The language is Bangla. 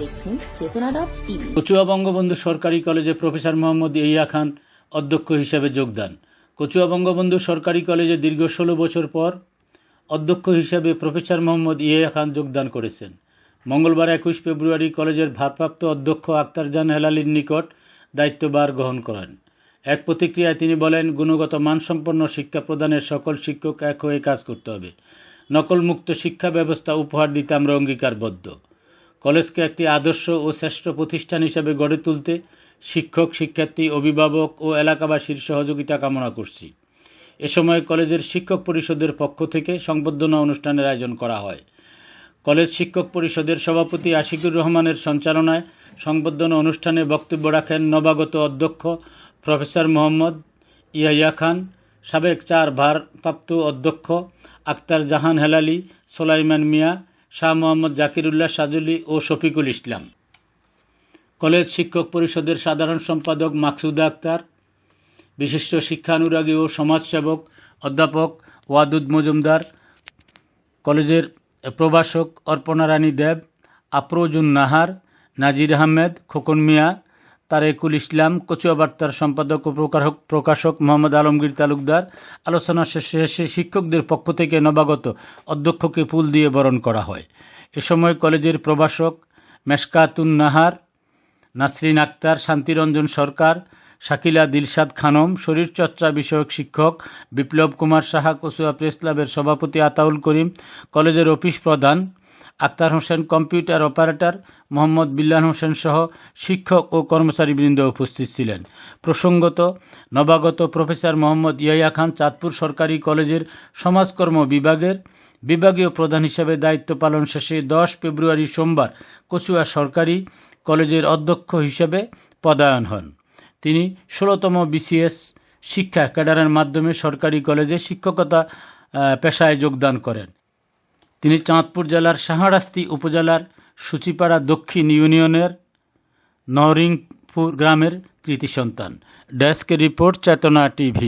দেখছেন চেতনা কচুয়া বঙ্গবন্ধু সরকারি কলেজে প্রফেসর মোহাম্মদ ইয়া খান অধ্যক্ষ হিসেবে যোগদান। কচুয়া বঙ্গবন্ধু সরকারি কলেজে দীর্ঘ ষোলো বছর পর অধ্যক্ষ হিসেবে প্রফেসর মোহাম্মদ ইয়া খান যোগদান করেছেন। মঙ্গলবার একুশ ফেব্রুয়ারি কলেজের ভারপ্রাপ্ত অধ্যক্ষ আক্তারজান হেলালির নিকট দায়িত্বভার গ্রহণ করেন। এক প্রতিক্রিয়ায় তিনি বলেন, গুণগত মানসম্পন্ন শিক্ষা প্রদানের সকল শিক্ষক এক হয়ে কাজ করতে হবে। নকলমুক্ত শিক্ষা ব্যবস্থা উপহার দিতে আমরা অঙ্গীকারবদ্ধ। কলেজকে একটি আদর্শ ও শ্রেষ্ঠ প্রতিষ্ঠান হিসেবে গড়ে তুলতে শিক্ষক, শিক্ষার্থী, অভিভাবক ও এলাকাবাসীর সহযোগিতা কামনা করছি। এ সময় কলেজের শিক্ষক পরিষদের পক্ষ থেকে সংবর্ধনা অনুষ্ঠানের আয়োজন করা হয়। কলেজ শিক্ষক পরিষদের সভাপতি আশিকুর রহমানের সঞ্চালনায় সংবর্ধনা অনুষ্ঠানে বক্তব্য রাখেন নবাগত অধ্যক্ষ প্রফেসর মোহাম্মদ ইয়াইয়া খান, সাবেক চার ভারপ্রাপ্ত অধ্যক্ষ আক্তার জাহান হেলালি, সোলাইমান মিয়া শাহ মোহাম্মদ জাকিরুল্লাহ সাজুলি ও শফিকুল ইসলাম। কলেজ শিক্ষক পরিষদের সাধারণ সম্পাদক মাকসুদা আক্তার, বিশিষ্ট শিক্ষানুরাগী ও সমাজসেবক অধ্যাপক ওয়াদুদ মজুমদার, কলেজের প্রভাষক অর্পণা রানী দেব, আফরোজুন নাহার, নাজির আহমেদ, খোকন মিয়া তারেকুল ইসলাম কচুয়া বার্তার সম্পাদক ও প্রকাশক মোহাম্মদ আলমগীর তালুকদার। আলোচনা শেষে শিক্ষকদের পক্ষ থেকে নবাগত অধ্যক্ষকে ফুল দিয়ে বরণ করা হয়। এ সময় কলেজের প্রভাষক মেশকাতুন নাহার, নাসরিন আক্তার, শান্তিরঞ্জন সরকার, শাকিলা দিলশাদ খানম, শরীরচর্চা বিষয়ক শিক্ষক বিপ্লব কুমার সাহা, কচুয়া প্রেস ক্লাবের সভাপতি আতাউল করিম, কলেজের অফিস প্রধান আক্তার হোসেন কম্পিউটার অপারেটর, মোহাম্মদ বিল্লান হোসেন সহ শিক্ষক ও কর্মচারীবৃন্দ উপস্থিত ছিলেন। প্রসঙ্গত, নবাগত প্রফেসর মোহাম্মদ ইয়াইয়া খান চাঁদপুর সরকারি কলেজের সমাজকর্ম বিভাগের বিভাগীয় প্রধান হিসেবে দায়িত্ব পালন শেষে দশ ফেব্রুয়ারি সোমবার কচুয়া সরকারি কলেজের অধ্যক্ষ হিসেবে পদায়ন হন। তিনি ষোলোতম বিসিএস শিক্ষা ক্যাডারের মাধ্যমে সরকারি কলেজে শিক্ষকতা পেশায় যোগদান করেন। তিনি চাঁদপুর জেলার সাহারাস্তি উপজেলার সুচিপাড়া দক্ষিণ ইউনিয়নের নরিংপুর গ্রামের কৃতি সন্তান। Desk report, Chetona TV.